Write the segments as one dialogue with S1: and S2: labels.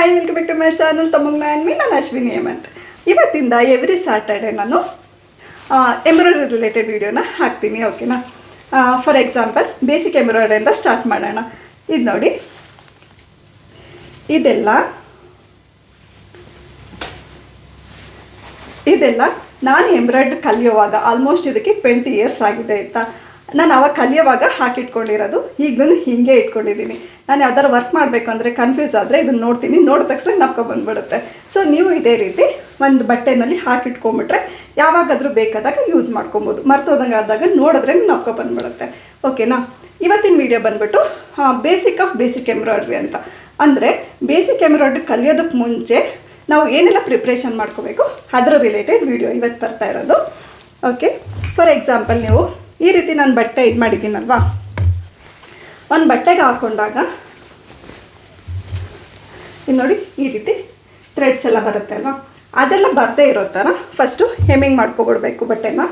S1: Hi welcome back to my channel ತಮಗ್ ನಾನು ಮೀ ನಾನು ಅಶ್ವಿನಿ ಹೇಮಂತ್ ಇವತ್ತಿಂದ ಎವ್ರಿ ಸ್ಯಾಟರ್ಡೆ ನಾನು ಎಂಬ್ರಾಯ್ಡ್ರಿ ರಿಲೇಟೆಡ್ ವೀಡಿಯೋನ ಹಾಕ್ತೀನಿ ಓಕೆನಾ ಫಾರ್ ಎಕ್ಸಾಂಪಲ್ ಬೇಸಿಕ್ ಎಂಬ್ರಾಯ್ಡ್ರಿಯಿಂದ ಸ್ಟಾರ್ಟ್ ಮಾಡೋಣ. ಇದು ನೋಡಿ. ಇದೆಲ್ಲ ಇದೆಲ್ಲ ನಾನು ಎಂಬ್ರಾಯ್ಡ್ರಿ ಕಲಿಯುವಾಗ ಆಲ್ಮೋಸ್ಟ್ ಇದಕ್ಕೆ ಟ್ವೆಂಟಿ ಇಯರ್ಸ್ ಆಗಿದೆ ಆಯಿತಾ? ನಾನು ಅವಾಗ ಕಲಿಯೋವಾಗ ಹಾಕಿಟ್ಕೊಂಡಿರೋದು. ಈಗಲೂ ಹೀಗೆ ಇಟ್ಕೊಂಡಿದ್ದೀನಿ. ನಾನು ಯಾವ್ದಾರು ವರ್ಕ್ ಮಾಡಬೇಕು ಅಂದರೆ ಕನ್ಫ್ಯೂಸ್ ಆದರೆ ಇದನ್ನು ನೋಡ್ತೀನಿ. ನೋಡಿದ ತಕ್ಷಣ ನಪ್ಕೊ ಬಂದ್ಬಿಡುತ್ತೆ. ಸೊ ನೀವು ಇದೇ ರೀತಿ ಒಂದು ಬಟ್ಟೆನಲ್ಲಿ ಹಾಕಿಟ್ಕೊಂಬಿಟ್ರೆ ಯಾವಾಗಾದರೂ ಬೇಕಾದಾಗ ಯೂಸ್ ಮಾಡ್ಕೊಬೋದು. ಮರ್ತೋದಂಗೆ ಆದಾಗ ನೋಡಿದ್ರೆ ನಪ್ಕೊ ಬಂದ್ಬಿಡುತ್ತೆ. ಓಕೆನಾ ಇವತ್ತಿನ ವಿಡಿಯೋ ಬಂದ್ಬಿಟ್ಟು ಬೇಸಿಕ್ ಆಫ್ ಬೇಸಿಕ್ ಎಂಬ್ರಾಯ್ಡ್ರಿ ಅಂತ. ಅಂದರೆ ಬೇಸಿಕ್ ಎಂಬ್ರಾಯ್ಡ್ರಿ ಕಲಿಯೋದಕ್ಕೆ ಮುಂಚೆ ನಾವು ಏನೆಲ್ಲ ಪ್ರಿಪ್ರೇಷನ್ ಮಾಡ್ಕೋಬೇಕು? ಅದರ ರಿಲೇಟೆಡ್ ವಿಡಿಯೋ ಇವತ್ತು ಬರ್ತಾ ಇರೋದು. ಓಕೆ ಫಾರ್ ಎಕ್ಸಾಂಪಲ್ ನೀವು ಈ ರೀತಿ ನಾನು ಬಟ್ಟೆ ಇದು ಮಾಡಿದ್ದೀನಲ್ವಾ? ಒಂದು ಬಟ್ಟೆಗೆ ಹಾಕ್ಕೊಂಡಾಗ ಇಲ್ಲಿ ನೋಡಿ, ಈ ರೀತಿ ಥ್ರೆಡ್ಸ್ ಎಲ್ಲ ಬರುತ್ತೆ ಅಲ್ವಾ? ಅದೆಲ್ಲ ಬರದೇ ಇರೋ ಥರ ಫಸ್ಟು ಹೆಮ್ಮಿಂಗ್ ಮಾಡ್ಕೊಬಿಡ್ಬೇಕು ಬಟ್ಟೆನ.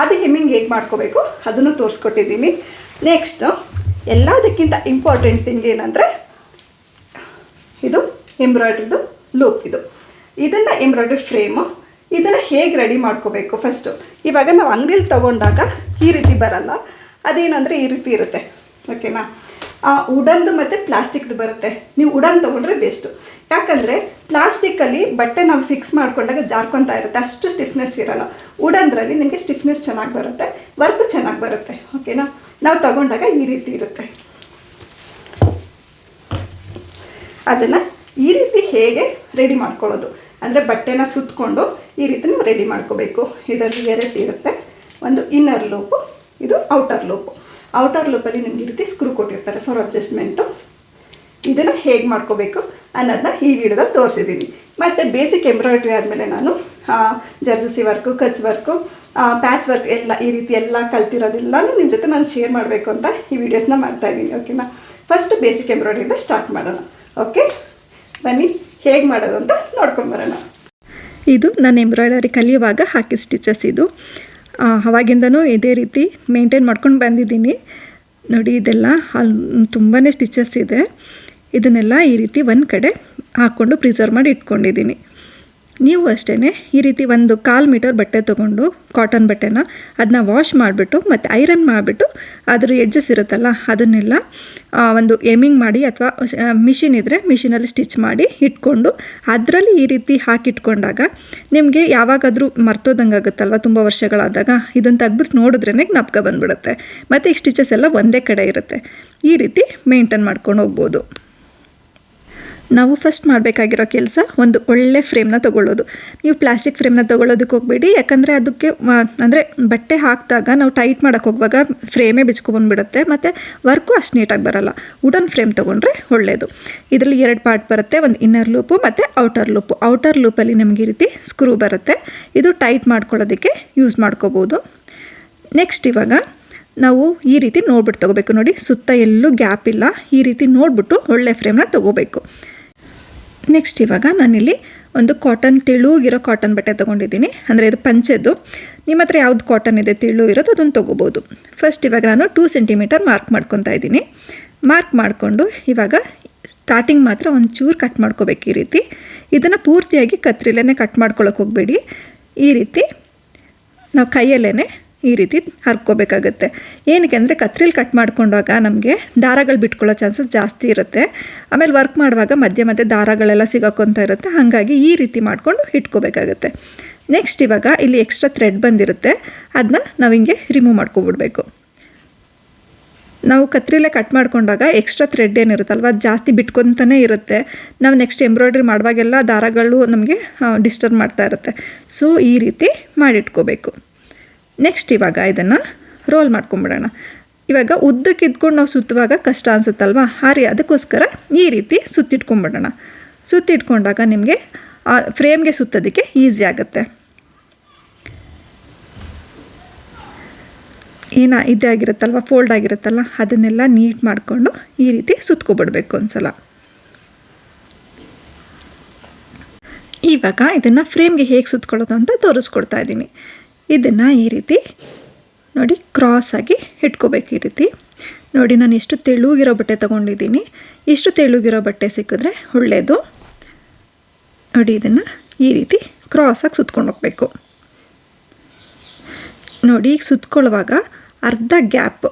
S1: ಅದು ಹೆಮ್ಮಿಂಗ್ ಹೇಗೆ ಮಾಡ್ಕೋಬೇಕು ಅದನ್ನು ತೋರಿಸ್ಕೊಟ್ಟಿದ್ದೀನಿ. ನೆಕ್ಸ್ಟು ಎಲ್ಲದಕ್ಕಿಂತ ಇಂಪಾರ್ಟೆಂಟ್ ಥಿಂಗ್ ಏನಂದರೆ ಇದು ಎಂಬ್ರಾಯ್ಡ್ರಿದು ಲೂಪ್ ಇದು. ಇದನ್ನು ಎಂಬ್ರಾಯ್ಡ್ರಿ ಫ್ರೇಮು ಇದನ್ನು ಹೇಗೆ ರೆಡಿ ಮಾಡ್ಕೋಬೇಕು ಫಸ್ಟು ಇವಾಗ ನಾವು ಅಂಗಡಿಲಿ ತೊಗೊಂಡಾಗ ಈ ರೀತಿ ಬರಲ್ಲ. ಅದೇನಂದರೆ ಈ ರೀತಿ ಇರುತ್ತೆ. ಓಕೆನಾ ಉಡನ್ದು ಮತ್ತು ಪ್ಲಾಸ್ಟಿಕ್ದು ಬರುತ್ತೆ. ನೀವು ಉಡನ್ ತೊಗೊಂಡ್ರೆ ಬೆಸ್ಟು ಯಾಕಂದರೆ ಪ್ಲಾಸ್ಟಿಕ್ಕಲ್ಲಿ ಬಟ್ಟೆ ನಾವು ಫಿಕ್ಸ್ ಮಾಡ್ಕೊಂಡಾಗ ಜಾರ್ಕೊತಾ ಇರುತ್ತೆ. ಅಷ್ಟು ಸ್ಟಿಫ್ನೆಸ್ ಇರಲ್ಲ. ಉಡನ್ದ್ರಲ್ಲಿ ನಿಮಗೆ ಸ್ಟಿಫ್ನೆಸ್ ಚೆನ್ನಾಗಿ ಬರುತ್ತೆ. ವರ್ಕು ಚೆನ್ನಾಗಿ ಬರುತ್ತೆ. ಓಕೆನಾ ನಾವು ತಗೊಂಡಾಗ ಈ ರೀತಿ ಇರುತ್ತೆ. ಅದನ್ನು ಈ ರೀತಿ ಹೇಗೆ ರೆಡಿ ಮಾಡ್ಕೊಳ್ಳೋದು? ಅಂದರೆ ಬಟ್ಟೆನ ಸುತ್ತಕೊಂಡು ಈ ರೀತಿ ನಾವು ರೆಡಿ ಮಾಡ್ಕೋಬೇಕು. ಇದರಲ್ಲಿ ಎರಡು ಇರುತ್ತೆ. ಒಂದು ಇನ್ನರ್ ಲೂಪು ಇದು ಔಟರ್ ಲೂಪು ಔಟರ್ ಲೂಪಲ್ಲಿ ನಿಮಗೆ ಈ ರೀತಿ ಸ್ಕ್ರೂ ಕೊಟ್ಟಿರ್ತಾರೆ ಫಾರ್ ಅಡ್ಜಸ್ಟ್ಮೆಂಟು ಇದನ್ನು ಹೇಗೆ ಮಾಡ್ಕೋಬೇಕು ಅನ್ನೋದನ್ನ ಈ ವಿಡಿಯೋದಲ್ಲಿ ತೋರಿಸಿದ್ದೀನಿ ಮತ್ತು ಬೇಸಿಕ್ ಎಂಬ್ರಾಯ್ಡ್ರಿ ಆದಮೇಲೆ ನಾನು ಜರ್ಜಸಿ work Kutch work patch work ಎಲ್ಲ ಈ ರೀತಿ ಎಲ್ಲ ಕಲ್ತಿರೋದೆಲ್ಲನೂ ನಿಮ್ಮ ಜೊತೆ ನಾನು ಶೇರ್ ಮಾಡಬೇಕು ಅಂತ ಈ ವಿಡಿಯೋಸ್ನ ಮಾಡ್ತಾಯಿದ್ದೀನಿ ಓಕೆನಾ ಫಸ್ಟ್ ಬೇಸಿಕ್ ಎಂಬ್ರಾಯ್ಡ್ರಿಂದ ಸ್ಟಾರ್ಟ್ ಮಾಡೋಣ ಓಕೆ ಬನ್ನಿ, ಹೇಗೆ ಮಾಡೋದು ಅಂತ ನೋಡ್ಕೊಂಬರೋಣ ಇದು ನಾನು ಎಂಬ್ರಾಯ್ಡರಿ ಕಲಿಯುವಾಗ ಹಾಕಿದ ಸ್ಟಿಚಸ್ ಇದು. ಅವಾಗಿಂದನೂ ಇದೇ ರೀತಿ ಮೇಂಟೈನ್ ಮಾಡ್ಕೊಂಡು ಬಂದಿದ್ದೀನಿ. ನೋಡಿ, ಇದೆಲ್ಲ ಅಲ್ಲಿ ತುಂಬಾ ಸ್ಟಿಚಸ್ ಇದೆ. ಇದನ್ನೆಲ್ಲ ಈ ರೀತಿ ಒಂದು ಕಡೆ ಹಾಕ್ಕೊಂಡು ಪ್ರಿಸರ್ವ್ ಮಾಡಿ ಇಟ್ಕೊಂಡಿದ್ದೀನಿ. ನೀವು ಅಷ್ಟೇ ಈ ರೀತಿ ಒಂದು ಕಾಲು ಮೀಟರ್ ಬಟ್ಟೆ ತೊಗೊಂಡು ಕಾಟನ್ ಬಟ್ಟೆನ ಅದನ್ನ ವಾಶ್ ಮಾಡಿಬಿಟ್ಟು ಮತ್ತು ಐರನ್ ಮಾಡಿಬಿಟ್ಟು ಅದ್ರ ಎಡ್ಜಸ್ ಇರುತ್ತಲ್ಲ ಅದನ್ನೆಲ್ಲ ಒಂದು ಎಮಿಂಗ್ ಮಾಡಿ ಅಥವಾ ಮಿಷಿನ್ ಇದ್ದರೆ ಮಿಷಿನಲ್ಲಿ ಸ್ಟಿಚ್ ಮಾಡಿ ಇಟ್ಕೊಂಡು ಅದರಲ್ಲಿ ಈ ರೀತಿ ಹಾಕಿಟ್ಕೊಂಡಾಗ ನಿಮಗೆ ಯಾವಾಗಾದರೂ ಮರ್ತೋದಂಗೆ ಆಗುತ್ತಲ್ವ ತುಂಬ ವರ್ಷಗಳಾದಾಗ? ಇದನ್ನು ತೆಗ್ಬಿಟ್ಟು ನೋಡಿದ್ರೇ ಜ್ಞಾಪಕ ಬಂದ್ಬಿಡುತ್ತೆ. ಮತ್ತು ಈ ಸ್ಟಿಚಸ್ ಎಲ್ಲ ಒಂದೇ ಕಡೆ ಇರುತ್ತೆ. ಈ ರೀತಿ ಮೇಂಟೈನ್ ಮಾಡ್ಕೊಂಡು ಹೋಗ್ಬೋದು. ನಾವು ಫಸ್ಟ್ ಮಾಡಬೇಕಾಗಿರೋ ಕೆಲಸ ಒಂದು ಒಳ್ಳೆ ಫ್ರೇಮ್ನ ತೊಗೊಳ್ಳೋದು. ನೀವು ಪ್ಲಾಸ್ಟಿಕ್ ಫ್ರೇಮ್ನ ತೊಗೊಳ್ಳೋದಕ್ಕೆ ಹೋಗಬೇಡಿ, ಯಾಕಂದರೆ ಅದಕ್ಕೆ ಅಂದರೆ ಬಟ್ಟೆ ಹಾಕಿದಾಗ ನಾವು ಟೈಟ್ ಮಾಡೋಕ್ಕೆ ಹೋಗುವಾಗ ಫ್ರೇಮೇ ಬಿಚ್ಕೊಂಡ್ಬಿಡುತ್ತೆ ಮತ್ತು ವರ್ಕು ಅಷ್ಟು ನೀಟಾಗಿ ಬರಲ್ಲ. ವುಡನ್ ಫ್ರೇಮ್ ತೊಗೊಂಡ್ರೆ ಒಳ್ಳೆಯದು ಇದರಲ್ಲಿ ಎರಡು ಪಾರ್ಟ್ ಬರುತ್ತೆ, ಒಂದು ಇನ್ನರ್ ಲೂಪು ಮತ್ತು ಔಟರ್ ಲೂಪು ಔಟರ್ ಲೂಪಲ್ಲಿ ನಮಗೆ ಈ ರೀತಿ ಸ್ಕ್ರೂ ಬರುತ್ತೆ. ಇದು ಟೈಟ್ ಮಾಡ್ಕೊಳ್ಳೋದಕ್ಕೆ ಯೂಸ್ ಮಾಡ್ಕೋಬೋದು. ನೆಕ್ಸ್ಟ್ ಇವಾಗ ನಾವು ಈ ರೀತಿ ನೋಡ್ಬಿಟ್ಟು ತೊಗೋಬೇಕು. ನೋಡಿ, ಸುತ್ತ ಎಲ್ಲೂ ಗ್ಯಾಪ್ ಇಲ್ಲ. ಈ ರೀತಿ ನೋಡಿಬಿಟ್ಟು ಒಳ್ಳೆ ಫ್ರೇಮ್ನ ತೊಗೋಬೇಕು. ನೆಕ್ಸ್ಟ್ ಇವಾಗ ನಾನಿಲ್ಲಿ ಒಂದು ಕಾಟನ್ ತೆಳುಗಿರೋ ಕಾಟನ್ ಬಟ್ಟೆ ತೊಗೊಂಡಿದ್ದೀನಿ. ಅಂದರೆ ಇದು ಪಂಚೆದು ನಿಮ್ಮ ಹತ್ರ ಯಾವ್ದು ಕಾಟನ್ ಇದೆ, ತೆಳು ಇರೋದು, ಅದನ್ನು ತೊಗೋಬೋದು. ಫಸ್ಟ್ ಇವಾಗ ನಾನು ಟೂ ಸೆಂಟಿಮೀಟರ್ ಮಾರ್ಕ್ ಮಾಡ್ಕೊತಾ ಇದ್ದೀನಿ. ಮಾರ್ಕ್ ಮಾಡಿಕೊಂಡು ಇವಾಗ ಸ್ಟಾರ್ಟಿಂಗ್ ಮಾತ್ರ ಒಂದು ಚೂರು ಕಟ್ ಮಾಡ್ಕೋಬೇಕು ಈ ರೀತಿ. ಇದನ್ನು ಪೂರ್ತಿಯಾಗಿ ಕತ್ರಿಲೇ ಕಟ್ ಮಾಡ್ಕೊಳಕ್ಕೆ ಹೋಗಬೇಡಿ. ಈ ರೀತಿ ನಾವು ಕೈಯಲ್ಲೇ ಈ ರೀತಿ ಹರ್ಕೋಬೇಕಾಗುತ್ತೆ. ಏನಕ್ಕೆ ಅಂದರೆ ಕತ್ರಿಲಿ ಕಟ್ ಮಾಡ್ಕೊಂಡಾಗ ನಮಗೆ ದಾರಗಳು ಬಿಟ್ಕೊಳ್ಳೋ ಚಾನ್ಸಸ್ ಜಾಸ್ತಿ ಇರುತ್ತೆ. ಆಮೇಲೆ ವರ್ಕ್ ಮಾಡುವಾಗ ಮಧ್ಯೆ ಮಧ್ಯೆ ದಾರಗಳೆಲ್ಲ ಸಿಗಾಕೊಂತ ಇರುತ್ತೆ. ಹಾಗಾಗಿ ಈ ರೀತಿ ಮಾಡಿಕೊಂಡು ಇಟ್ಕೋಬೇಕಾಗತ್ತೆ. ನೆಕ್ಸ್ಟ್ ಇವಾಗ ಇಲ್ಲಿ ಎಕ್ಸ್ಟ್ರಾ ಥ್ರೆಡ್ ಬಂದಿರುತ್ತೆ. ಅದನ್ನ ನಾವು ಹಿಂಗೆ ರಿಮೂವ್ ಮಾಡ್ಕೊಬಿಡ್ಬೇಕು. ನಾವು ಕತ್ರಿಲೇ ಕಟ್ ಮಾಡ್ಕೊಂಡಾಗ ಎಕ್ಸ್ಟ್ರಾ ಥ್ರೆಡ್ ಏನಿರುತ್ತಲ್ವ, ಅದು ಜಾಸ್ತಿ ಬಿಟ್ಕೊತಾನೆ ಇರುತ್ತೆ. ನಾವು ನೆಕ್ಸ್ಟ್ ಎಂಬ್ರಾಯ್ಡ್ರಿ ಮಾಡುವಾಗೆಲ್ಲ ದಾರಗಳು ನಮಗೆ ಡಿಸ್ಟರ್ಬ್ ಮಾಡ್ತಾ ಇರುತ್ತೆ. ಸೊ ಈ ರೀತಿ ಮಾಡಿಟ್ಕೋಬೇಕು. ನೆಕ್ಸ್ಟ್ ಇವಾಗ ಇದನ್ನು ರೋಲ್ ಮಾಡ್ಕೊಂಬಿಡೋಣ. ಇವಾಗ ಉದ್ದಕ್ಕೆ ಇದ್ಕೊಂಡು ನಾವು ಸುತ್ತುವಾಗ ಕಷ್ಟ ಅನಿಸುತ್ತಲ್ವ? ಹಾರಿ ಅದಕ್ಕೋಸ್ಕರ ಈ ರೀತಿ ಸುತ್ತಿಟ್ಕೊಂಬಿಡೋಣ. ಸುತ್ತಿಟ್ಕೊಂಡಾಗ ನಿಮಗೆ ಆ ಫ್ರೇಮ್ಗೆ ಸುತ್ತೋದಕ್ಕೆ ಈಸಿ ಆಗುತ್ತೆ. ಏನ ಇದಾಗಿರುತ್ತಲ್ವ ಫೋಲ್ಡ್ ಆಗಿರುತ್ತಲ್ಲ? ಅದನ್ನೆಲ್ಲ ನೀಟ್ ಮಾಡಿಕೊಂಡು ಈ ರೀತಿ ಸುತ್ಕೊಬಿಡ್ಬೇಕು ಒಂದ್ಸಲ. ಇವಾಗ ಇದನ್ನು ಫ್ರೇಮ್ಗೆ ಹೇಗೆ ಸುತ್ಕೊಳ್ಳೋದು ಅಂತ ತೋರಿಸ್ಕೊಡ್ತಾ ಇದ್ದೀನಿ. ಇದನ್ನು ಈ ರೀತಿ ನೋಡಿ ಕ್ರಾಸ್ ಆಗಿ ಇಟ್ಕೋಬೇಕು ಈ ರೀತಿ. ನೋಡಿ ನಾನು ಎಷ್ಟು ತೆಳುಗಿರೋ ಬಟ್ಟೆ ತೊಗೊಂಡಿದ್ದೀನಿ. ಇಷ್ಟು ತೆಳುಗಿರೋ ಬಟ್ಟೆ ಸಿಕ್ಕಿದ್ರೆ ಒಳ್ಳೆಯದು ನೋಡಿ ಇದನ್ನು ಈ ರೀತಿ ಕ್ರಾಸಾಗಿ ಸುತ್ಕೊಂಡು ಹೋಗಬೇಕು. ನೋಡಿ ಈಗ ಸುತ್ಕೊಳ್ಳುವಾಗ ಅರ್ಧ ಗ್ಯಾಪ್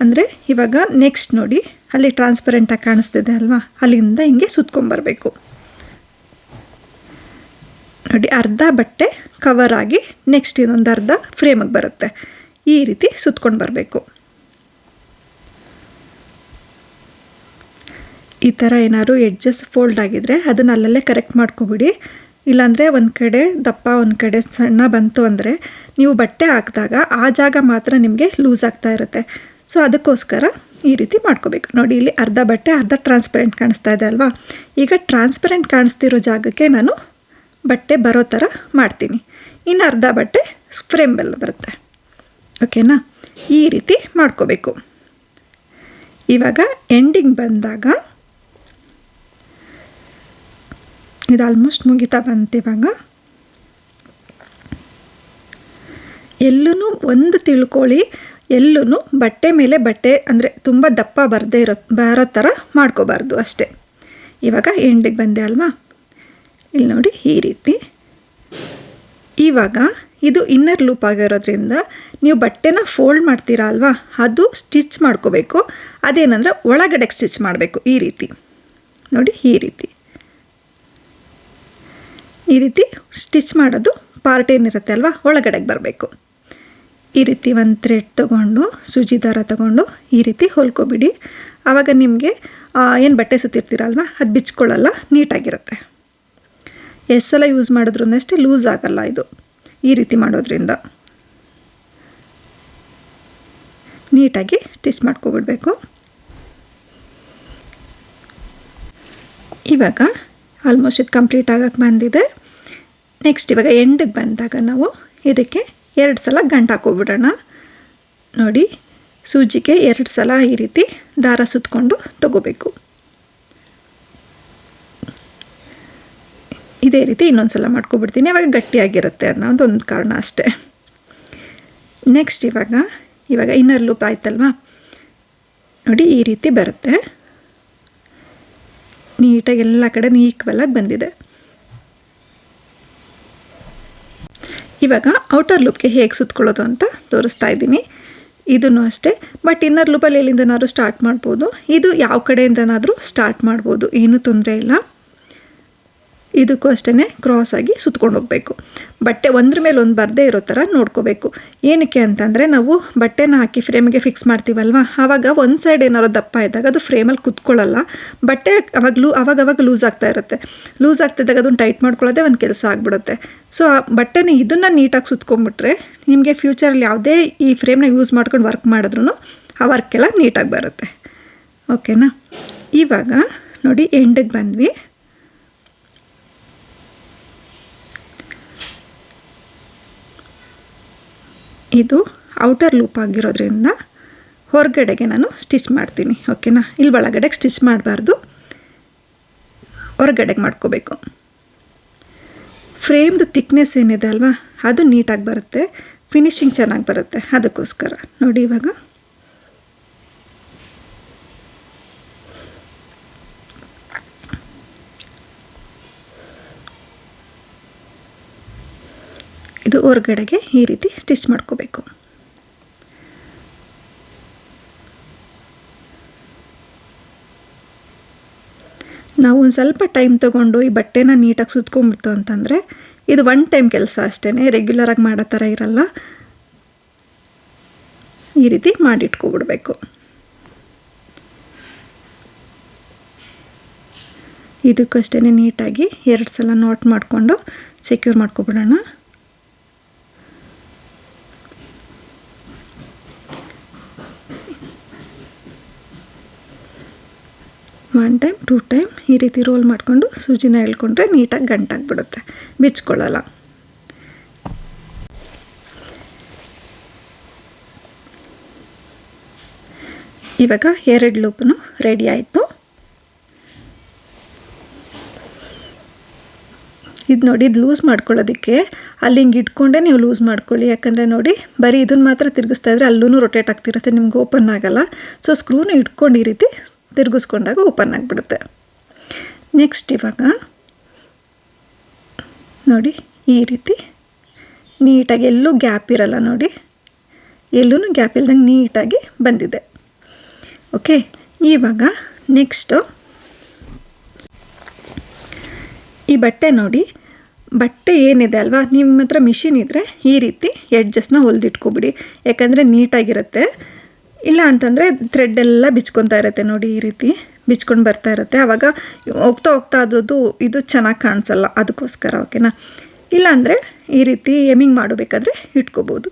S1: ಅಂದರೆ ಇವಾಗ ನೆಕ್ಸ್ಟ್ ನೋಡಿ ಅಲ್ಲಿ ಟ್ರಾನ್ಸ್ಪರೆಂಟಾಗಿ ಕಾಣಿಸ್ತಿದೆ ಅಲ್ವಾ? ಅಲ್ಲಿಂದ ಹಿಂಗೆ ಸುತ್ಕೊಂಬರ್ಬೇಕು ನೋಡಿ, ಅರ್ಧ ಬಟ್ಟೆ ಕವರ್ ಆಗಿ ನೆಕ್ಸ್ಟ್ ಇನ್ನೊಂದು ಅರ್ಧ ಫ್ರೇಮಿಗೆ ಬರುತ್ತೆ. ಈ ರೀತಿ ಸುತ್ಕೊಂಡು ಬರಬೇಕು. ಈ ಥರ ಏನಾದ್ರು ಎಡ್ಜಸ್ ಫೋಲ್ಡ್ ಆಗಿದ್ರೆ ಅದನ್ನು ಅಲ್ಲಲ್ಲೇ ಕರೆಕ್ಟ್ ಮಾಡ್ಕೊಬಿಡಿ. ಇಲ್ಲಾಂದರೆ ಒಂದು ಕಡೆ ದಪ್ಪ, ಒಂದು ಕಡೆ ಸಣ್ಣ ಬಂತು ಅಂದರೆ ನೀವು ಬಟ್ಟೆ ಹಾಕಿದಾಗ ಆ ಜಾಗ ಮಾತ್ರ ನಿಮಗೆ ಲೂಸ್ ಆಗ್ತಾ ಇರುತ್ತೆ. ಸೊ ಅದಕ್ಕೋಸ್ಕರ ಈ ರೀತಿ ಮಾಡ್ಕೋಬೇಕು. ನೋಡಿ, ಇಲ್ಲಿ ಅರ್ಧ ಬಟ್ಟೆ, ಅರ್ಧ ಟ್ರಾನ್ಸ್ಪರೆಂಟ್ ಕಾಣಿಸ್ತಾ ಇದೆ ಅಲ್ವಾ? ಈಗ ಟ್ರಾನ್ಸ್ಪರೆಂಟ್ ಕಾಣಿಸ್ತಿರೋ ಜಾಗಕ್ಕೆ ನಾನು ಬಟ್ಟೆ ಬರೋ ಥರ ಮಾಡ್ತೀನಿ. ಇನ್ನು ಅರ್ಧ ಬಟ್ಟೆ ಫ್ರೇಮ್ ಬೆಲ್ಲ ಬರುತ್ತೆ. ಓಕೆನಾ? ಈ ರೀತಿ ಮಾಡ್ಕೋಬೇಕು. ಇವಾಗ ಎಂಡಿಂಗ್ ಬಂದಾಗ ಇದು ಆಲ್ಮೋಸ್ಟ್ ಮುಗಿತಾ ಬಂತು ಇವಾಗ. ಎಲ್ಲೂ ಒಂದು ತಿಳ್ಕೊಳ್ಳಿ ಎಲ್ಲೂ ಬಟ್ಟೆ ಮೇಲೆ ಬಟ್ಟೆ ಅಂದರೆ ತುಂಬ ದಪ್ಪ ಬರದೇ ಇರೋ ಬರೋ ಥರ ಮಾಡ್ಕೋಬಾರ್ದು ಅಷ್ಟೇ. ಇವಾಗ ಎಂಡಿಗೆ ಬಂದೆ ಅಲ್ವಾ? ಇಲ್ಲಿ ನೋಡಿ ಈ ರೀತಿ. ಇವಾಗ ಇದು ಇನ್ನರ್ ಲೂಪ್ ಆಗಿರೋದ್ರಿಂದ ನೀವು ಬಟ್ಟೆನ ಫೋಲ್ಡ್ ಮಾಡ್ತೀರಾ ಅಲ್ವಾ? ಅದು ಸ್ಟಿಚ್ ಮಾಡ್ಕೋಬೇಕು. ಅದೇನಂದ್ರೆ ಒಳಗಡೆ ಸ್ಟಿಚ್ ಮಾಡಬೇಕು ಈ ರೀತಿ. ನೋಡಿ ಈ ರೀತಿ. ಈ ರೀತಿ ಸ್ಟಿಚ್ ಮಾಡೋದು ಪಾರ್ಟ್ ಏನಿರುತ್ತೆ ಅಲ್ವಾ? ಒಳಗಡೆಗೆ ಬರಬೇಕು. ಈ ರೀತಿ ಒಂದು ಥ್ರೆಡ್ ತೊಗೊಂಡು, ಸೂಜಿ ದಾರ ತೊಗೊಂಡು ಈ ರೀತಿ ಹೊಲ್ಕೊಬಿಡಿ. ಆವಾಗ ನಿಮಗೆ ಏನು ಬಟ್ಟೆ ಸುತ್ತಿರ್ತೀರಲ್ವ ಅದು ಬಿಚ್ಕೊಳ್ಳಲ್ಲ, ನೀಟಾಗಿರುತ್ತೆ. ಎಷ್ಟು ಸಲ ಯೂಸ್ ಮಾಡಿದ್ರೂ ಅಷ್ಟೇ ಲೂಸ್ ಆಗಲ್ಲ ಇದು. ಈ ರೀತಿ ಮಾಡೋದ್ರಿಂದ. ನೀಟಾಗಿ ಸ್ಟಿಚ್ ಮಾಡ್ಕೊಬಿಡ್ಬೇಕು. ಇವಾಗ ಆಲ್ಮೋಸ್ಟ್ ಇದು ಕಂಪ್ಲೀಟ್ ಆಗಕ್ಕೆ ಬಂದಿದೆ. ನೆಕ್ಸ್ಟ್ ಇವಾಗ ಎಂಡಿಗೆ ಬಂದಾಗ ನಾವು ಇದಕ್ಕೆ ಎರಡು ಸಲ ಗಂಟು ಹಾಕೋಬಿಡೋಣ. ನೋಡಿ, ಸೂಜಿಗೆ ಎರಡು ಸಲ ಈ ರೀತಿ ದಾರ ಸುತ್ತಕೊಂಡು ತಗೋಬೇಕು. ಇದೇ ರೀತಿ ಇನ್ನೊಂದು ಸಲ ಮಾಡ್ಕೊಬಿಡ್ತೀನಿ. ಅವಾಗ ಗಟ್ಟಿಯಾಗಿರುತ್ತೆ ಅನ್ನೋದು ಒಂದು ಕಾರಣ ಅಷ್ಟೇ. ನೆಕ್ಸ್ಟ್ ಇವಾಗ ಇವಾಗ ಇನ್ನರ್ ಲೂಪ್ ಆಯ್ತಲ್ವಾ? ನೋಡಿ, ಈ ರೀತಿ ಬರುತ್ತೆ. ನೀಟಾಗಿ ಎಲ್ಲ ಕಡೆ ಈಕ್ವಲಾಗಿ ಬಂದಿದೆ. ಇವಾಗ ಔಟರ್ ಲೂಪ್ಗೆ ಹೇಗೆ ಸುತ್ಕೊಳ್ಳೋದು ಅಂತ ತೋರಿಸ್ತಾ ಇದ್ದೀನಿ. ಇದನ್ನು ಅಷ್ಟೇ ಬಟ್ ಇನ್ನರ್ ಲೂಪಲ್ಲಿ ಎಲ್ಲಿಂದನಾದ್ರೂ ಸ್ಟಾರ್ಟ್ ಮಾಡ್ಬೋದು. ಇದು ಯಾವ ಕಡೆಯಿಂದನಾದರೂ ಸ್ಟಾರ್ಟ್ ಮಾಡ್ಬೋದು. ಏನೂ ತೊಂದರೆ ಇಲ್ಲ. ಇದಕ್ಕೂ ಅಷ್ಟೇ ಆಗಿ ಸುತ್ಕೊಂಡು ಹೋಗಬೇಕು. ಬಟ್ಟೆ ಒಂದ್ರ ಮೇಲೆ ಒಂದು ಬರದೇ ಇರೋ ಥರ ನೋಡ್ಕೋಬೇಕು. ಏನಕ್ಕೆ ಅಂತಂದರೆ ನಾವು ಬಟ್ಟೆನ ಹಾಕಿ ಫ್ರೇಮ್ಗೆ ಫಿಕ್ಸ್ ಮಾಡ್ತೀವಲ್ವ? ಆವಾಗ ಒಂದು ಸೈಡ್ ಏನಾದ್ರು ದಪ್ಪ ಇದ್ದಾಗ ಅದು ಫ್ರೇಮಲ್ಲಿ ಕುತ್ಕೊಳ್ಳಲ್ಲ. ಬಟ್ಟೆ ಅವಾಗ ಲೂ ಅವಾಗ ಅವಾಗ ಲೂಸ್ ಆಗ್ತಾ ಇರುತ್ತೆ. ಲೂಸ್ ಆಗ್ತಿದ್ದಾಗ ಅದನ್ನು ಟೈಟ್ ಮಾಡ್ಕೊಳ್ಳೋದೇ ಒಂದು ಕೆಲಸ ಆಗಿಬಿಡುತ್ತೆ. ಸೊ ಆ ಬಟ್ಟೆನ ಇದನ್ನು ನೀಟಾಗಿ ಸುತ್ಕೊಂಡ್ಬಿಟ್ರೆ ನಿಮಗೆ ಫ್ಯೂಚರಲ್ಲಿ ಯಾವುದೇ ಈ ಫ್ರೇಮ್ನ ಯೂಸ್ ಮಾಡ್ಕೊಂಡು ವರ್ಕ್ ಮಾಡಿದ್ರೂ ಆ ವರ್ಕೆಲ್ಲ ನೀಟಾಗಿ ಬರುತ್ತೆ. ಓಕೆನಾ ಇವಾಗ ನೋಡಿ ಎಂಡಿಗೆ ಬಂದ್ವಿ. ಇದು ಔಟರ್ ಲೂಪ್ ಆಗಿರೋದ್ರಿಂದ ಹೊರಗಡೆಗೆ ನಾನು ಸ್ಟಿಚ್ ಮಾಡ್ತೀನಿ ಓಕೆನಾ ಇಲ್ಲಿ ಒಳಗಡೆಗೆ ಸ್ಟಿಚ್ ಮಾಡಬಾರ್ದು. ಹೊರಗಡೆಗೆ ಮಾಡ್ಕೋಬೇಕು. ಫ್ರೇಮ್ದು ತಿಕ್ನೆಸ್ ಏನಿದೆ ಅಲ್ವಾ? ಅದು ನೀಟಾಗಿ ಬರುತ್ತೆ. ಫಿನಿಶಿಂಗ್ ಚೆನ್ನಾಗಿ ಬರುತ್ತೆ. ಅದಕ್ಕೋಸ್ಕರ. ನೋಡಿ ಇವಾಗ. ಇದು ಹೊರಗಡೆಗೆ ಈ ರೀತಿ ಸ್ಟಿಚ್ ಮಾಡ್ಕೋಬೇಕು. ನಾವು ಒಂದು ಸ್ವಲ್ಪ ಟೈಮ್ ತೊಗೊಂಡು ಈ ಬಟ್ಟೆನ ನೀಟಾಗಿ ಸುತ್ಕೊಂಡ್ಬಿಡ್ತು ಅಂತಂದರೆ ಇದು ಒನ್ ಟೈಮ್ ಕೆಲಸ ಅಷ್ಟೇ ರೆಗ್ಯುಲರಾಗಿ ಮಾಡೋ ಥರ ಇರಲ್ಲ. ಈ ರೀತಿ ಮಾಡಿಟ್ಕೊಬಿಡ್ಬೇಕು. ಇದಕ್ಕಷ್ಟೇ ನೀಟಾಗಿ ಎರಡು ಸಲ ನೋಟ್ ಮಾಡಿಕೊಂಡು ಸೆಕ್ಯೂರ್ ಮಾಡ್ಕೊಬಿಡೋಣ. ಒನ್ ಟೈಮ್ ಟೂ ಟೈಮ್ ಈ ರೀತಿ ರೋಲ್ ಮಾಡಿಕೊಂಡು ಸೂಜಿನ ಎಳ್ಕೊಂಡ್ರೆ ನೀಟಾಗಿ ಗಂಟಾಗ್ಬಿಡುತ್ತೆ. ಬಿಚ್ಕೊಳ್ಳಲ್ಲ. ಇವಾಗ ಎರಡು ಲೂಪನು ರೆಡಿ ಆಯಿತು. ಇದು ನೋಡಿ, ಇದು ಲೂಸ್ ಮಾಡ್ಕೊಳ್ಳೋದಕ್ಕೆ ಅಲ್ಲಿ ಹಿಂಗೆ ಇಟ್ಕೊಂಡೇ ನೀವು ಲೂಸ್ ಮಾಡ್ಕೊಳ್ಳಿ. ಯಾಕಂದರೆ ನೋಡಿ, ಬರೀ ಇದನ್ನು ಮಾತ್ರ ತಿರುಗಿಸ್ತಾ ಇದ್ರೆ ಅಲ್ಲೂ ರೊಟೇಟ್ ಆಗ್ತಿರುತ್ತೆ, ನಿಮ್ಗೆ ಓಪನ್ ಆಗೋಲ್ಲ. ಸೊ ಸ್ಕ್ರೂನು ಇಟ್ಕೊಂಡು ಈ ರೀತಿ ತಿರುಗಿಸ್ಕೊಂಡಾಗ ಓಪನ್ ಆಗಿಬಿಡುತ್ತೆ. ನೆಕ್ಸ್ಟ್ ಇವಾಗ ನೋಡಿ ಈ ರೀತಿ ನೀಟಾಗಿ ಎಲ್ಲೂ ಗ್ಯಾಪ್ ಇರಲ್ಲ ನೋಡಿ. ಎಲ್ಲೂ ಗ್ಯಾಪ್ ಇಲ್ದಂಗೆ ನೀಟಾಗಿ ಬಂದಿದೆ. ಓಕೆ ಇವಾಗ ನೆಕ್ಸ್ಟು ಈ ಬಟ್ಟೆ ನೋಡಿ. ಬಟ್ಟೆ ಏನಿದೆ ಅಲ್ವಾ? ನಿಮ್ಮ ಹತ್ರ ಮಿಷಿನ್ ಇದ್ದರೆ ಈ ರೀತಿ ಎಡ್ಜಸ್ನ ಹೊಲ್ದಿಟ್ಕೊಬಿಡಿ. ಯಾಕಂದರೆ ನೀಟಾಗಿರುತ್ತೆ. ಇಲ್ಲ ಅಂತಂದರೆ ಥ್ರೆಡ್ ಎಲ್ಲ ಬಿಚ್ಕೊತಾ ಇರುತ್ತೆ ನೋಡಿ ಈ ರೀತಿ, ಬಿಚ್ಕೊಂಡು ಬರ್ತಾ ಇರುತ್ತೆ. ಆವಾಗ ಹೋಗ್ತಾ ಹೋಗ್ತಾ ಅದ್ರದ್ದು ಇದು ಚೆನ್ನಾಗಿ ಕಾಣಿಸಲ್ಲ, ಅದಕ್ಕೋಸ್ಕರ ಓಕೆನಾ ಇಲ್ಲಾಂದರೆ ಈ ರೀತಿ ಎಮಿಂಗ್ ಮಾಡಬೇಕಾದ್ರೆ ಇಟ್ಕೋಬೋದು.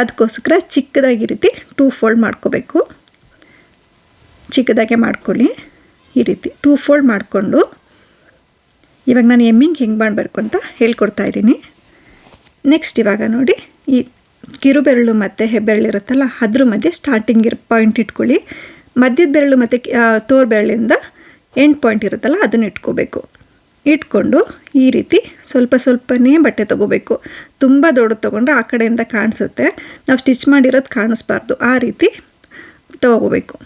S1: ಅದಕ್ಕೋಸ್ಕರ ಚಿಕ್ಕದಾಗಿ ಈ ರೀತಿ ಟೂ ಫೋಲ್ಡ್ ಮಾಡ್ಕೋಬೇಕು. ಚಿಕ್ಕದಾಗೆ ಮಾಡ್ಕೊಳ್ಳಿ ಈ ರೀತಿ ಟೂ ಫೋಲ್ಡ್ ಮಾಡಿಕೊಂಡು. ಇವಾಗ ನಾನು ಎಮ್ಮಿಂಗ್ ಹೆಂಗೆ ಮಾಡಬೇಕು ಅಂತ ಹೇಳ್ಕೊಡ್ತಾ ಇದ್ದೀನಿ. ನೆಕ್ಸ್ಟ್ ಇವಾಗ ನೋಡಿ ಈ ಕಿರುಬೆರಳು ಮತ್ತು ಹೆಬ್ಬೆರಳು ಇರುತ್ತಲ್ಲ, ಅದ್ರ ಮಧ್ಯೆ ಸ್ಟಾರ್ಟಿಂಗ್ ಇರೋ ಪಾಯಿಂಟ್ ಇಟ್ಕೊಳ್ಳಿ. ಮಧ್ಯದ ಬೆರಳು ಮತ್ತು ತೋರ್ ಬೆರಳಿಂದ ಎಂಡ್ ಪಾಯಿಂಟ್ ಇರುತ್ತಲ್ಲ, ಅದನ್ನು ಇಟ್ಕೋಬೇಕು. ಇಟ್ಕೊಂಡು ಈ ರೀತಿ ಸ್ವಲ್ಪ ಸ್ವಲ್ಪನೇ ಬಟ್ಟೆ ತೊಗೋಬೇಕು. ತುಂಬ ದೊಡ್ಡದು ತೊಗೊಂಡ್ರೆ ಆ ಕಡೆಯಿಂದ ಕಾಣಿಸುತ್ತೆ. ನಾವು ಸ್ಟಿಚ್ ಮಾಡಿರೋದು ಕಾಣಿಸ್ಬಾರ್ದು. ಆ ರೀತಿ ತೊಗೋಬೇಕು.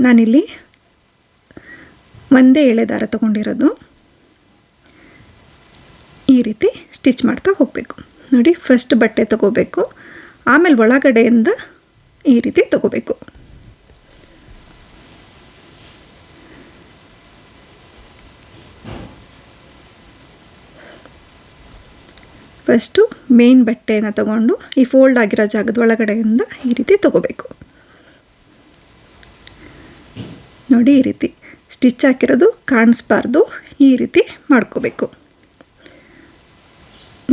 S1: ನಾನಿಲ್ಲಿ ಒಂದೇ ಎಳೆ ದಾರ ತೊಗೊಂಡಿರೋದು. ಈ ರೀತಿ ಸ್ಟಿಚ್ ಮಾಡ್ತಾ ಹೋಗಬೇಕು. ನೋಡಿ ಫಸ್ಟ್ ಬಟ್ಟೆ ತೊಗೋಬೇಕು. ಆಮೇಲೆ ಒಳಗಡೆಯಿಂದ ಈ ರೀತಿ ತಗೋಬೇಕು. ಫಸ್ಟು ಮೇನ್ ಬಟ್ಟೆಯನ್ನು ತಗೊಂಡು ಈ ಫೋಲ್ಡ್ ಆಗಿರೋ ಜಾಗದ ಒಳಗಡೆಯಿಂದ ಈ ರೀತಿ ತಗೋಬೇಕು. ನೋಡಿ ಈ ರೀತಿ ಸ್ಟಿಚ್ ಹಾಕಿರೋದು, ಕಾಣಿಸ್ಬಾರ್ದು, ಈ ರೀತಿ ಮಾಡ್ಕೋಬೇಕು.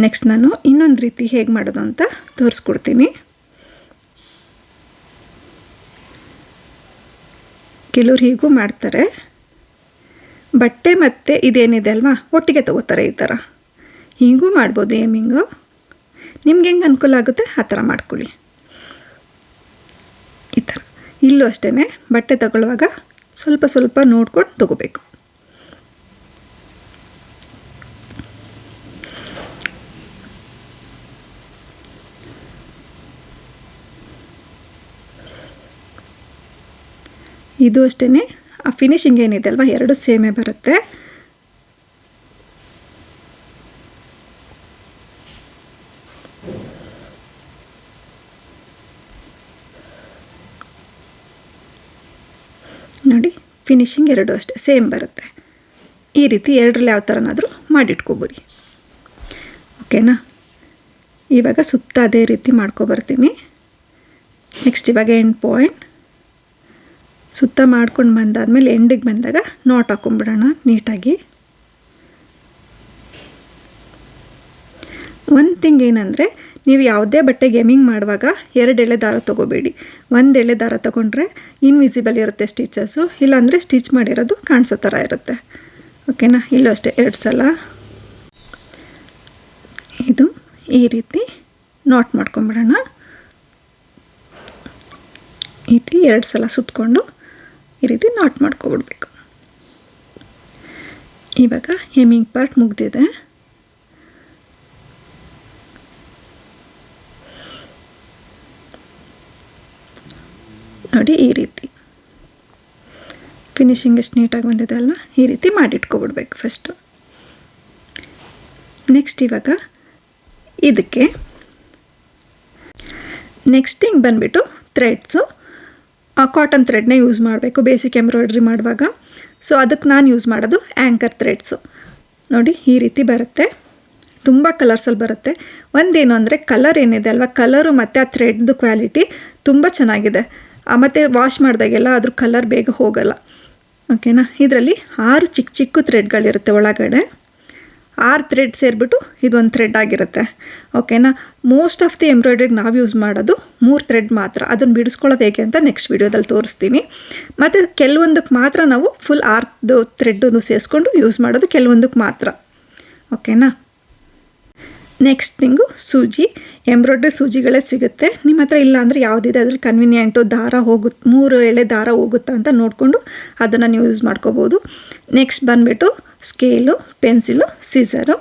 S1: ನೆಕ್ಸ್ಟ್ ನಾನು ಇನ್ನೊಂದು ರೀತಿ ಹೇಗೆ ಮಾಡೋದು ಅಂತ ತೋರಿಸ್ಕೊಡ್ತೀನಿ. ಕೆಲವ್ರು ಹೀಗೂ ಮಾಡ್ತಾರೆ. ಬಟ್ಟೆ ಮತ್ತು ಇದೇನಿದೆ ಅಲ್ವಾ? ಒಟ್ಟಿಗೆ ತಗೋತಾರೆ ಈ ಥರ. ಹೀಗೂ ಮಾಡ್ಬೋದು ಏಮಿಂಗು. ನಿಮ್ಗೆ ಹೆಂಗೆ ಅನುಕೂಲ ಆಗುತ್ತೆ? ಆ ಥರ ಮಾಡ್ಕೊಳ್ಳಿ. ಈ ಥರ. ಇಲ್ಲೂ ಅಷ್ಟೇ ಬಟ್ಟೆ ತಗೊಳ್ಳುವಾಗ ಸ್ವಲ್ಪ ಸ್ವಲ್ಪ ನೋಡ್ಕೊಂಡು ತಗೋಬೇಕು. ಇದು ಅಷ್ಟೇ ಆ ಫಿನಿಶಿಂಗ್ ಏನಿದೆ ಅಲ್ವಾ? ಎರಡು ಸೇಮೇ ಬರುತ್ತೆ. ನೋಡಿ ಫಿನಿಶಿಂಗ್ ಎರಡು ಅಷ್ಟೇ, ಸೇಮ್ ಬರುತ್ತೆ. ಈ ರೀತಿ ಎರಡರಲ್ಲಿ ಯಾವ ಥರನಾದರೂ ಮಾಡಿಟ್ಕೊಬಿಡಿ ಓಕೆನಾ ಇವಾಗ ಸುತ್ತ ಅದೇ ರೀತಿ ಮಾಡ್ಕೊಬರ್ತೀನಿ ನೆಕ್ಸ್ಟ್ ಇವಾಗ ಎಂಡ್ ಪಾಯಿಂಟ್ ಸುತ್ತ ಮಾಡ್ಕೊಂಡು ಬಂದಾದಮೇಲೆ ಎಂಡಿಗೆ ಬಂದಾಗ ನೋಟ್ ಹಾಕೊಂಡ್ಬಿಡೋಣ ನೀಟಾಗಿ. ಒಂದು ತಿಂಗ್ ಏನಂದರೆ, ನೀವು ಯಾವುದೇ ಬಟ್ಟೆ ಗೇಮಿಂಗ್ ಮಾಡುವಾಗ ಎರಡು ಎಳೆ ದಾರ ತೊಗೋಬೇಡಿ. ಒಂದು ಎಳೆ ದಾರ ತೊಗೊಂಡ್ರೆ ಇನ್ವಿಸಿಬಲ್ ಇರುತ್ತೆ ಸ್ಟಿಚಸ್ಸು ಇಲ್ಲಾಂದರೆ ಸ್ಟಿಚ್ ಮಾಡಿರೋದು ಕಾಣಿಸೋ ಥರ ಇರುತ್ತೆ. ಓಕೆನಾ ಇಲ್ಲೂ ಅಷ್ಟೇ, ಎರಡು ಸಲ. ಇದು ಈ ರೀತಿ ನಾಟ್ ಮಾಡ್ಕೊಂಬಿಡೋಣ. ಈ ರೀತಿ ಎರಡು ಸಲ ಸುತ್ತಕೊಂಡು ಈ ರೀತಿ ನಾಟ್ ಮಾಡ್ಕೊಬಿಡ್ಬೇಕು. ಇವಾಗ ಹೆಮ್ಮಿಂಗ್ ಪಾರ್ಟ್ ಮುಗ್ದಿದೆ. ನೋಡಿ ಈ ರೀತಿ. ಫಿನಿಶಿಂಗ್ ಎಷ್ಟು ನೀಟಾಗಿ ಬಂದಿದೆ ಅಲ್ವಾ? ಈ ರೀತಿ ಮಾಡಿಟ್ಕೊಬಿಡ್ಬೇಕು ಫಸ್ಟು ನೆಕ್ಸ್ಟ್ ಇವಾಗ ಇದಕ್ಕೆ ನೆಕ್ಸ್ಟ್ ಥಿಂಗ್ ಬಂದುಬಿಟ್ಟು ಥ್ರೆಡ್ಸು ಕಾಟನ್ ಥ್ರೆಡ್ನ ಯೂಸ್ ಮಾಡಬೇಕು ಬೇಸಿಕ್ ಎಂಬ್ರಾಯ್ಡ್ರಿ ಮಾಡುವಾಗ. ಸೊ ಅದಕ್ಕೆ ನಾನು ಯೂಸ್ ಮಾಡೋದು ಆ್ಯಂಕರ್ ಥ್ರೆಡ್ಸು ನೋಡಿ, ಈ ರೀತಿ ಬರುತ್ತೆ. ತುಂಬ ಕಲರ್ಸಲ್ಲಿ ಬರುತ್ತೆ. ಒಂದೇನು ಅಂದರೆ ಕಲರ್ ಏನಿದೆ ಅಲ್ವಾ? ಕಲರು ಮತ್ತು ಆ ಥ್ರೆಡ್ದು ಕ್ವಾಲಿಟಿ ತುಂಬ ಚೆನ್ನಾಗಿದೆ. ಮತ್ತು ವಾಶ್ ಮಾಡಿದಾಗೆಲ್ಲ ಅದ್ರ ಕಲರ್ ಬೇಗ ಹೋಗಲ್ಲ. ಓಕೆನಾ ಇದರಲ್ಲಿ ಆರು ಚಿಕ್ಕ ಚಿಕ್ಕ ಥ್ರೆಡ್ಗಳಿರುತ್ತೆ ಒಳಗಡೆ. ಆರು ಥ್ರೆಡ್ ಸೇರಿಬಿಟ್ಟು ಇದೊಂದು ಥ್ರೆಡ್ ಆಗಿರುತ್ತೆ. ಓಕೆನಾ ಮೋಸ್ಟ್ ಆಫ್ ದಿ ಎಂಬ್ರಾಯ್ಡ್ರಿಗೆ ನಾವು ಯೂಸ್ ಮಾಡೋದು ಮೂರು ಥ್ರೆಡ್ ಮಾತ್ರ. ಅದನ್ನು ಬಿಡಿಸ್ಕೊಳ್ಳೋದು ಹೇಗೆ ಅಂತ ನೆಕ್ಸ್ಟ್ ವೀಡಿಯೋದಲ್ಲಿ ತೋರಿಸ್ತೀನಿ. ಮತ್ತು ಕೆಲವೊಂದಕ್ಕೆ ಮಾತ್ರ ನಾವು ಫುಲ್ ಆರ್ದು ಥ್ರೆಡ್ಡನ್ನು ಸೇರಿಸ್ಕೊಂಡು ಯೂಸ್ ಮಾಡೋದು ಕೆಲವೊಂದಕ್ಕೆ ಮಾತ್ರ. ಓಕೆನಾ ನೆಕ್ಸ್ಟ್ ತಿಂಗು ಸೂಜಿ. ಎಂಬ್ರಾಯ್ಡ್ರಿ ಸೂಜಿಗಳೇ ಸಿಗುತ್ತೆ. ನಿಮ್ಮ ಹತ್ರ ಇಲ್ಲ ಅಂದರೆ ಯಾವುದಿದೆ, ಅದ್ರಲ್ಲಿ ಕನ್ವಿನಿಯೆಂಟು ದಾರ ಹೋಗುತ್ತೆ ಮೂರು ಎಳೆ ದಾರ ಹೋಗುತ್ತಾ ಅಂತ ನೋಡಿಕೊಂಡು ಅದನ್ನು ನೀವು ಯೂಸ್ ಮಾಡ್ಕೋಬೋದು. ನೆಕ್ಸ್ಟ್ ಬಂದುಬಿಟ್ಟು ಸ್ಕೇಲು ಪೆನ್ಸಿಲು ಸೀಸರು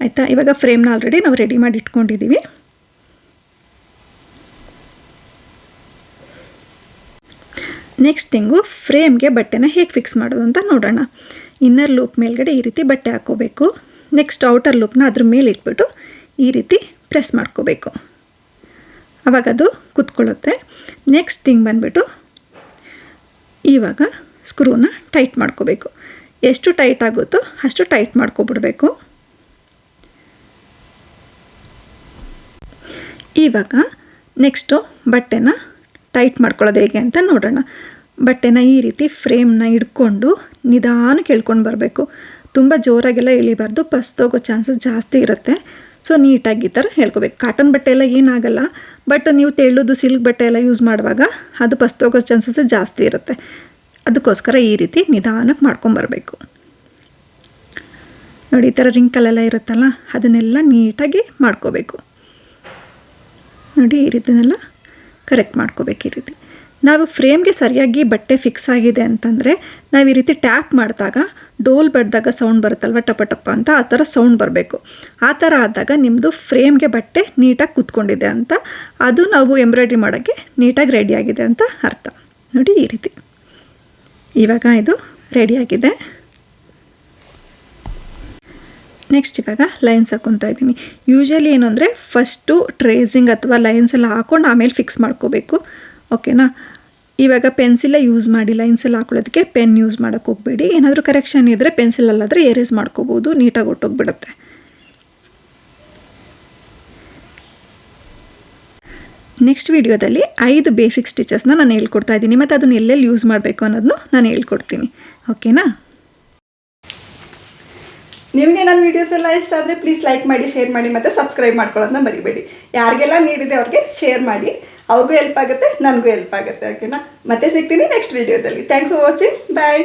S1: ಆಯಿತಾ? ಇವಾಗ ಫ್ರೇಮ್ನ ಆಲ್ರೆಡಿ ನಾವು ರೆಡಿ ಮಾಡಿ ಇಟ್ಕೊಂಡಿದ್ದೀವಿ ನೆಕ್ಸ್ಟ್ ತಿಂಗು ಫ್ರೇಮ್ಗೆ ಬಟ್ಟೆನ ಹೇಗೆ ಫಿಕ್ಸ್ ಮಾಡೋದು ಅಂತ ನೋಡೋಣ. ಇನ್ನರ್ ಲೂಪ್ ಮೇಲ್ಗಡೆ ಈ ರೀತಿ ಬಟ್ಟೆ ಹಾಕ್ಕೋಬೇಕು ನೆಕ್ಸ್ಟ್ ಔಟರ್ ಲೂಪ್ನ ಅದ್ರ ಮೇಲೆ ಇಟ್ಬಿಟ್ಟು ಈ ರೀತಿ ಪ್ರೆಸ್ ಮಾಡ್ಕೋಬೇಕು. ಅವಾಗ ಅದು ಕುತ್ಕೊಳ್ಳುತ್ತೆ. ನೆಕ್ಸ್ಟ್ ಥಿಂಗ್ ಬಂದುಬಿಟ್ಟು ಇವಾಗ ಸ್ಕ್ರೂನ ಟೈಟ್ ಮಾಡ್ಕೋಬೇಕು. ಎಷ್ಟು ಟೈಟ್ ಆಗುತ್ತೋ ಅಷ್ಟು ಟೈಟ್ ಮಾಡ್ಕೊಬಿಡ್ಬೇಕು. ಇವಾಗ ನೆಕ್ಸ್ಟು ಬಟ್ಟೆನ ಟೈಟ್ ಮಾಡ್ಕೊಳ್ಳೋದು ಹೇಗೆ ಅಂತ ನೋಡೋಣ. ಬಟ್ಟೆನ ಈ ರೀತಿ ಫ್ರೇಮ್ನ ಹಿಡ್ಕೊಂಡು ನಿಧಾನ ಕೇಳ್ಕೊಂಡು ಬರಬೇಕು. ತುಂಬ ಜೋರಾಗೆಲ್ಲ ಎಳಿಬಾರ್ದು ಪಸ್ತೋಗೋ ಚಾನ್ಸಸ್ ಜಾಸ್ತಿ ಇರುತ್ತೆ. ಸೊ ನೀಟಾಗಿ ಈ ಥರ ಹೇಳ್ಕೊಬೇಕು. ಕಾಟನ್ ಬಟ್ಟೆ ಎಲ್ಲ ಏನಾಗಲ್ಲ ಬಟ್ ನೀವು ತೆಳ್ಳೋದು ಸಿಲ್ಕ್ ಬಟ್ಟೆ ಎಲ್ಲ ಯೂಸ್ ಮಾಡುವಾಗ ಅದು ಪಸ್ತೋಗೋ ಚಾನ್ಸಸ್ ಜಾಸ್ತಿ ಇರುತ್ತೆ. ಅದಕ್ಕೋಸ್ಕರ ಈ ರೀತಿ ನಿಧಾನಕ್ಕೆ ಮಾಡ್ಕೊಂಬರ್ಬೇಕು ನೋಡಿ, ಈ ಥರ ರಿಂಕಲೆಲ್ಲ ಇರುತ್ತಲ್ಲ, ಅದನ್ನೆಲ್ಲ ನೀಟಾಗಿ ಮಾಡ್ಕೋಬೇಕು. ನೋಡಿ, ಈ ರೀತಿನೆಲ್ಲ ಕರೆಕ್ಟ್ ಮಾಡ್ಕೋಬೇಕು ಈ ರೀತಿ. ನಾವು ಫ್ರೇಮ್ಗೆ ಸರಿಯಾಗಿ ಬಟ್ಟೆ ಫಿಕ್ಸ್ ಆಗಿದೆ ಅಂತಂದರೆ ನಾವು ಈ ರೀತಿ ಟ್ಯಾಪ್ ಮಾಡಿದಾಗ ಡೋಲ್ ಬಡ್ದಾಗ ಸೌಂಡ್ ಬರುತ್ತಲ್ವ ಟಪ ಟಪ ಅಂತ ಆ ಥರ ಸೌಂಡ್ ಬರಬೇಕು. ಆ ಥರ ಆದಾಗ ನಿಮ್ಮದು ಫ್ರೇಮ್ಗೆ ಬಟ್ಟೆ ನೀಟಾಗಿ ಕೂತ್ಕೊಂಡಿದೆ ಅಂತ ಅದು ನಾವು ಎಂಬ್ರಾಯ್ಡ್ರಿ ಮಾಡೋಕ್ಕೆ ನೀಟಾಗಿ ರೆಡಿಯಾಗಿದೆ ಅಂತ ಅರ್ಥ. ನೋಡಿ ಈ ರೀತಿ. ಇವಾಗ ಇದು ರೆಡಿಯಾಗಿದೆ ನೆಕ್ಸ್ಟ್ ಇವಾಗ ಲೈನ್ಸ್ ಹಾಕೊತ ಇದ್ದೀನಿ. ಯೂಶಲಿ ಏನು ಅಂದರೆ ಫಸ್ಟು ಟ್ರೇಸಿಂಗ್ ಅಥವಾ ಲೈನ್ಸ್ ಎಲ್ಲ ಹಾಕ್ಕೊಂಡು ಆಮೇಲೆ ಫಿಕ್ಸ್ ಮಾಡ್ಕೋಬೇಕು. ಓಕೆನಾ? ಇವಾಗ ಪೆನ್ಸಿಲೇ ಯೂಸ್ ಮಾಡಿ ಲೈನ್ಸೆಲ್ಲ ಹಾಕೊಳ್ಳೋದಕ್ಕೆ ಪೆನ್ ಯೂಸ್ ಮಾಡೋಕ್ಕೆ ಹೋಗಬೇಡಿ. ಏನಾದರೂ ಕರೆಕ್ಷನ್ ಇದ್ದರೆ ಪೆನ್ಸಿಲಲ್ಲಾದರೆ ಎರೇಸ್ ಮಾಡ್ಕೋಬೋದು. ನೀಟಾಗಿ ಹೊಟ್ಟೋಗ್ಬಿಡುತ್ತೆ ನೆಕ್ಸ್ಟ್ ವೀಡಿಯೋದಲ್ಲಿ ಐದು ಬೇಸಿಕ್ ಸ್ಟಿಚಸ್ನ ನಾನು ಹೇಳ್ಕೊಡ್ತಾ ಇದ್ದೀನಿ. ಮತ್ತು ಅದನ್ನು ಎಲ್ಲೆಲ್ಲಿ ಯೂಸ್ ಮಾಡಬೇಕು ಅನ್ನೋದನ್ನು ನಾನು ಹೇಳ್ಕೊಡ್ತೀನಿ. ಓಕೆನಾ? ನಿಮಗೆ ನನ್ನ ವೀಡಿಯೋಸ್ ಎಲ್ಲ ಇಷ್ಟ ಆದರೆ ಪ್ಲೀಸ್ ಲೈಕ್ ಮಾಡಿ ಶೇರ್ ಮಾಡಿ ಮತ್ತು ಸಬ್ಸ್ಕ್ರೈಬ್ ಮಾಡ್ಕೊಳ್ಳೋದನ್ನ ಮರಿಬೇಡಿ. ಯಾರಿಗೆಲ್ಲ ನೀಡಿದೆ ಅವ್ರಿಗೆ ಶೇರ್ ಮಾಡಿ, ಅವ್ರಿಗೂ ಹೆಲ್ಪ್ ಆಗುತ್ತೆ, ನನಗೂ ಹೆಲ್ಪ್ ಆಗುತ್ತೆ ಓಕೆನಾ ಮತ್ತೆ ಸಿಗ್ತೀನಿ ನೆಕ್ಸ್ಟ್ ವೀಡಿಯೋದಲ್ಲಿ ಥ್ಯಾಂಕ್ಸ್ ಫಾರ್ ವಾಚಿಂಗ್ ಬಾಯ್